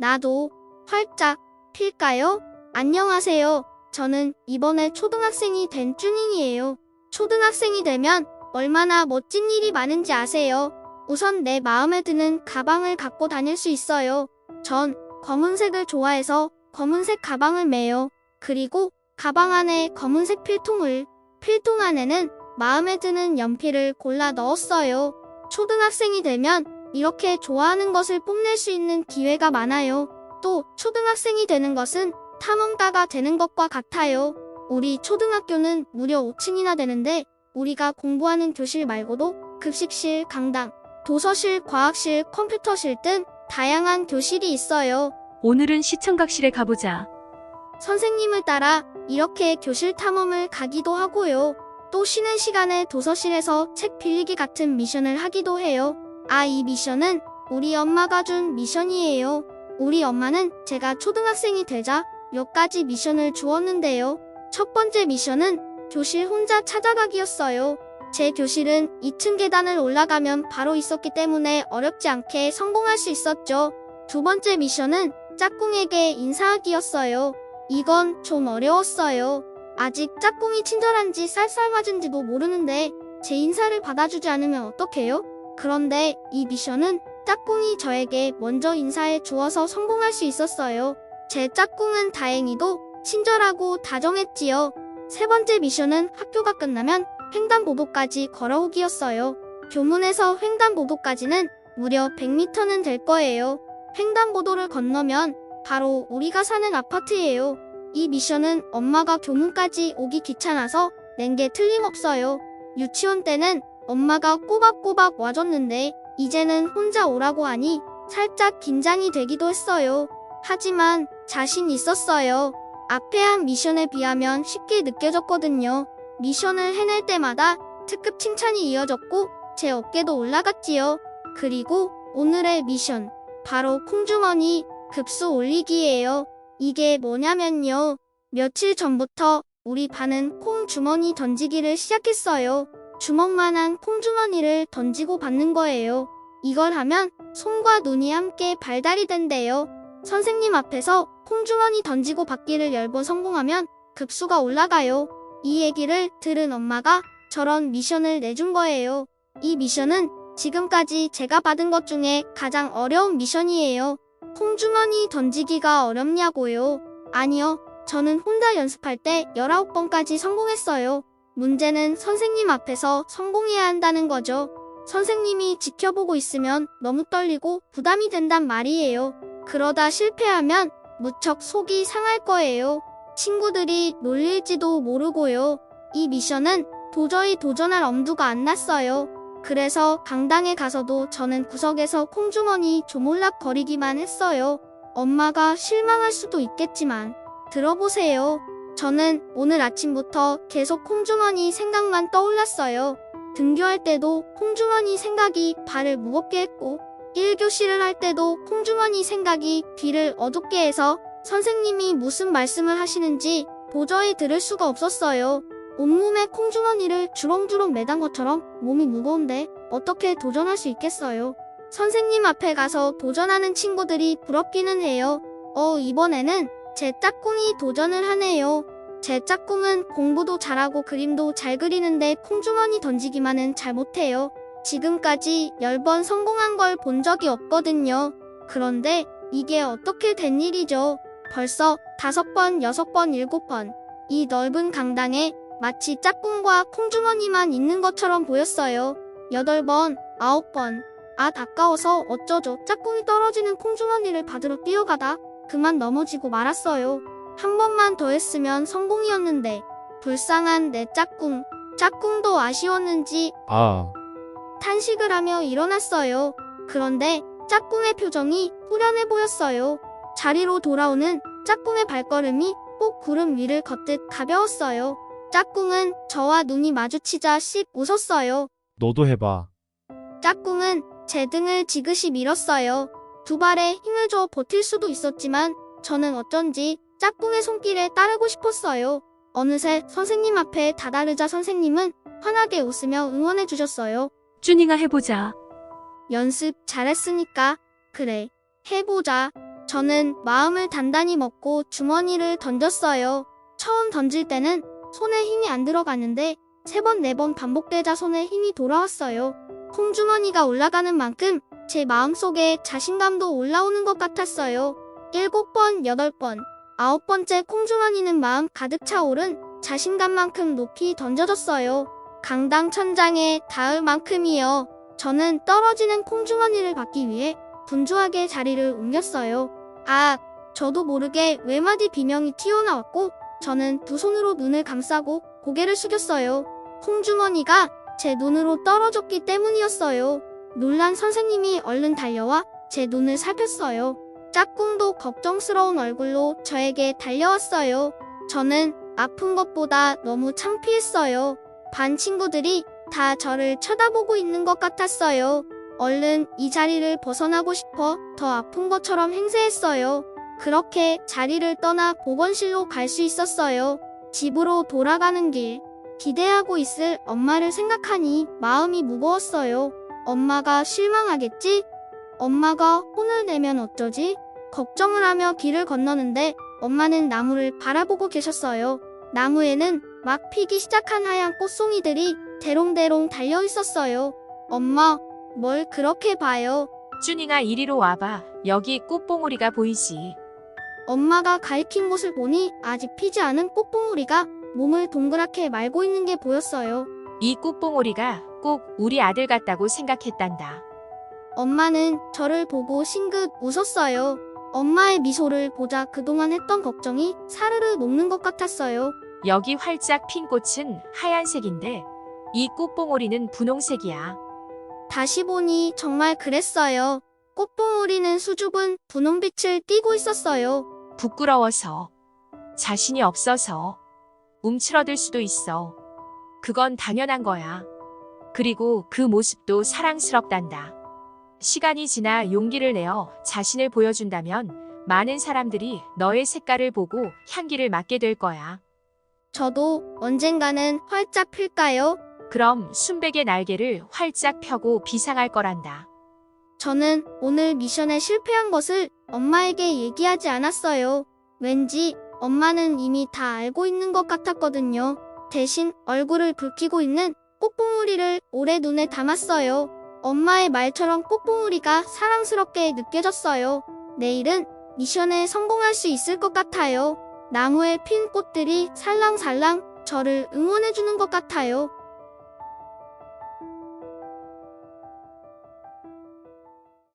나도 활짝 필까요? 안녕하세요. 저는 이번에 초등학생이 된 쭈닝이에요. 초등학생이 되면 얼마나 멋진 일이 많은지 아세요? 우선 내 마음에 드는 가방을 갖고 다닐 수 있어요. 전 검은색을 좋아해서 검은색 가방을 매요. 그리고 가방 안에 검은색 필통을, 필통 안에는 마음에 드는 연필을 골라 넣었어요. 초등학생이 되면 이렇게 좋아하는 것을 뽐낼 수 있는 기회가 많아요. 또 초등학생이 되는 것은 탐험가가 되는 것과 같아요. 우리 초등학교는 무려 5층이나 되는데 우리가 공부하는 교실 말고도 급식실, 강당, 도서실, 과학실, 컴퓨터실 등 다양한 교실이 있어요. 오늘은 시청각실에 가보자. 선생님을 따라 이렇게 교실 탐험을 가기도 하고요. 또 쉬는 시간에 도서실에서 책 빌리기 같은 미션을 하기도 해요. 아, 이 미션은 우리 엄마가 준 미션이에요. 우리 엄마는 제가 초등학생이 되자 몇 가지 미션을 주었는데요. 첫 번째 미션은 교실 혼자 찾아가기였어요. 제 교실은 2층 계단을 올라가면 바로 있었기 때문에 어렵지 않게 성공할 수 있었죠. 두 번째 미션은 짝꿍에게 인사하기였어요. 이건 좀 어려웠어요. 아직 짝꿍이 친절한지 쌀쌀 맞은지도 모르는데 제 인사를 받아주지 않으면 어떡해요? 그런데 이 미션은 짝꿍이 저에게 먼저 인사해 주어서 성공할 수 있었어요. 제 짝꿍은 다행히도 친절하고 다정했지요. 세 번째 미션은 학교가 끝나면 횡단보도까지 걸어오기였어요. 교문에서 횡단보도까지는 무려 100m는 될 거예요. 횡단보도를 건너면 바로 우리가 사는 아파트예요. 이 미션은 엄마가 교문까지 오기 귀찮아서 낸 게 틀림없어요. 유치원 때는 엄마가 꼬박꼬박 와줬는데 이제는 혼자 오라고 하니 살짝 긴장이 되기도 했어요. 하지만 자신 있었어요. 앞에 한 미션에 비하면 쉽게 느껴졌거든요. 미션을 해낼 때마다 특급 칭찬이 이어졌고 제 어깨도 올라갔지요. 그리고 오늘의 미션 바로 콩주머니 급수 올리기예요. 이게 뭐냐면요. 며칠 전부터 우리 반은 콩 주머니 던지기를 시작했어요. 주먹만한 콩주머니를 던지고 받는 거예요. 이걸 하면 손과 눈이 함께 발달이 된대요. 선생님 앞에서 콩주머니 던지고 받기를 10번 성공하면 급수가 올라가요. 이 얘기를 들은 엄마가 저런 미션을 내준 거예요. 이 미션은 지금까지 제가 받은 것 중에 가장 어려운 미션이에요. 콩주머니 던지기가 어렵냐고요? 아니요. 저는 혼자 연습할 때 19번까지 성공했어요. 문제는 선생님 앞에서 성공해야 한다는 거죠. 선생님이 지켜보고 있으면 너무 떨리고 부담이 된단 말이에요. 그러다 실패하면 무척 속이 상할 거예요. 친구들이 놀릴지도 모르고요. 이 미션은 도저히 도전할 엄두가 안 났어요. 그래서 강당에 가서도 저는 구석에서 콩주머니 조몰락 거리기만 했어요. 엄마가 실망할 수도 있겠지만 들어보세요. 저는 오늘 아침부터 계속 콩주머니 생각만 떠올랐어요. 등교할 때도 콩주머니 생각이 발을 무겁게 했고 1교시를 할 때도 콩주머니 생각이 귀를 어둡게 해서 선생님이 무슨 말씀을 하시는지 도저히 들을 수가 없었어요. 온몸에 콩주머니를 주렁주렁 매단 것처럼 몸이 무거운데 어떻게 도전할 수 있겠어요? 선생님 앞에 가서 도전하는 친구들이 부럽기는 해요. 어, 이번에는 제 짝꿍이 도전을 하네요. 제 짝꿍은 공부도 잘하고 그림도 잘 그리는데 콩주머니 던지기만은 잘 못해요. 지금까지 10번 성공한 걸 본 적이 없거든요. 그런데 이게 어떻게 된 일이죠? 벌써 5번, 6번, 7번. 이 넓은 강당에 마치 짝꿍과 콩주머니만 있는 것처럼 보였어요. 8번, 9번. 아, 아까워서 어쩌죠. 짝꿍이 떨어지는 콩주머니를 받으러 뛰어가다 그만 넘어지고 말았어요. 한 번만 더 했으면 성공이었는데. 불쌍한 내 짝꿍. 짝꿍도 아쉬웠는지 아, 탄식을 하며 일어났어요. 그런데 짝꿍의 표정이 후련해 보였어요. 자리로 돌아오는 짝꿍의 발걸음이 꼭 구름 위를 걷듯 가벼웠어요. 짝꿍은 저와 눈이 마주치자 씩 웃었어요. 너도 해봐. 짝꿍은 제 등을 지그시 밀었어요. 두 발에 힘을 줘 버틸 수도 있었지만 저는 어쩐지 짝꿍의 손길에 따르고 싶었어요. 어느새 선생님 앞에 다다르자 선생님은 환하게 웃으며 응원해 주셨어요. 쭈닝아 해보자. 연습 잘했으니까 그래 해보자 저는 마음을 단단히 먹고 주머니를 던졌어요. 처음 던질 때는 손에 힘이 안 들어갔는데 세 번, 네 번 반복되자 손에 힘이 돌아왔어요. 콩주머니가 올라가는 만큼 제 마음속에 자신감도 올라오는 것 같았어요. 일곱 번, 여덟 번, 아홉 번째 콩주머니는 마음 가득 차오른 자신감만큼 높이 던져졌어요. 강당 천장에 닿을 만큼이요. 저는 떨어지는 콩주머니를 받기 위해 분주하게 자리를 옮겼어요. 아, 저도 모르게 외마디 비명이 튀어나왔고 저는 두 손으로 눈을 감싸고 고개를 숙였어요. 콩주머니가 제 눈으로 떨어졌기 때문이었어요. 놀란 선생님이 얼른 달려와 제 눈을 살폈어요. 짝꿍도 걱정스러운 얼굴로 저에게 달려왔어요. 저는 아픈 것보다 너무 창피했어요. 반 친구들이 다 저를 쳐다보고 있는 것 같았어요. 얼른 이 자리를 벗어나고 싶어 더 아픈 것처럼 행세했어요. 그렇게 자리를 떠나 보건실로 갈 수 있었어요. 집으로 돌아가는 길. 기대하고 있을 엄마를 생각하니 마음이 무거웠어요. 엄마가 실망하겠지? 엄마가 혼을 내면 어쩌지? 걱정을 하며 길을 건너는데 엄마는 나무를 바라보고 계셨어요. 나무에는 막 피기 시작한 하얀 꽃송이들이 대롱대롱 달려 있었어요. 엄마, 뭘 그렇게 봐요? 쭈닝아 이리로 와봐. 여기 꽃봉오리가 보이지. 엄마가 가리킨 곳을 보니 아직 피지 않은 꽃봉오리가 몸을 동그랗게 말고 있는 게 보였어요. 이 꽃봉오리가 꼭 우리 아들 같다고 생각했단다. 엄마는 저를 보고 싱긋 웃었어요. 엄마의 미소를 보자 그동안 했던 걱정이 사르르 녹는 것 같았어요. 여기 활짝 핀 꽃은 하얀색인데 이 꽃봉오리는 분홍색이야. 다시 보니 정말 그랬어요. 꽃봉오리는 수줍은 분홍빛을 띠고 있었어요. 부끄러워서 자신이 없어서 움츠러들 수도 있어. 그건 당연한 거야. 그리고 그 모습도 사랑스럽단다. 시간이 지나 용기를 내어 자신을 보여준다면 많은 사람들이 너의 색깔을 보고 향기를 맡게 될 거야. 저도 언젠가는 활짝 필까요? 그럼 순백의 날개를 활짝 펴고 비상할 거란다. 저는 오늘 미션에 실패한 것을 엄마에게 얘기하지 않았어요. 왠지 엄마는 이미 다 알고 있는 것 같았거든요. 대신 얼굴을 붉히고 있는 꽃봉오리를 오래 눈에 담았어요. 엄마의 말처럼 꽃봉오리가 사랑스럽게 느껴졌어요. 내일은 미션에 성공할 수 있을 것 같아요. 나무에 핀 꽃들이 살랑살랑 저를 응원해주는 것 같아요.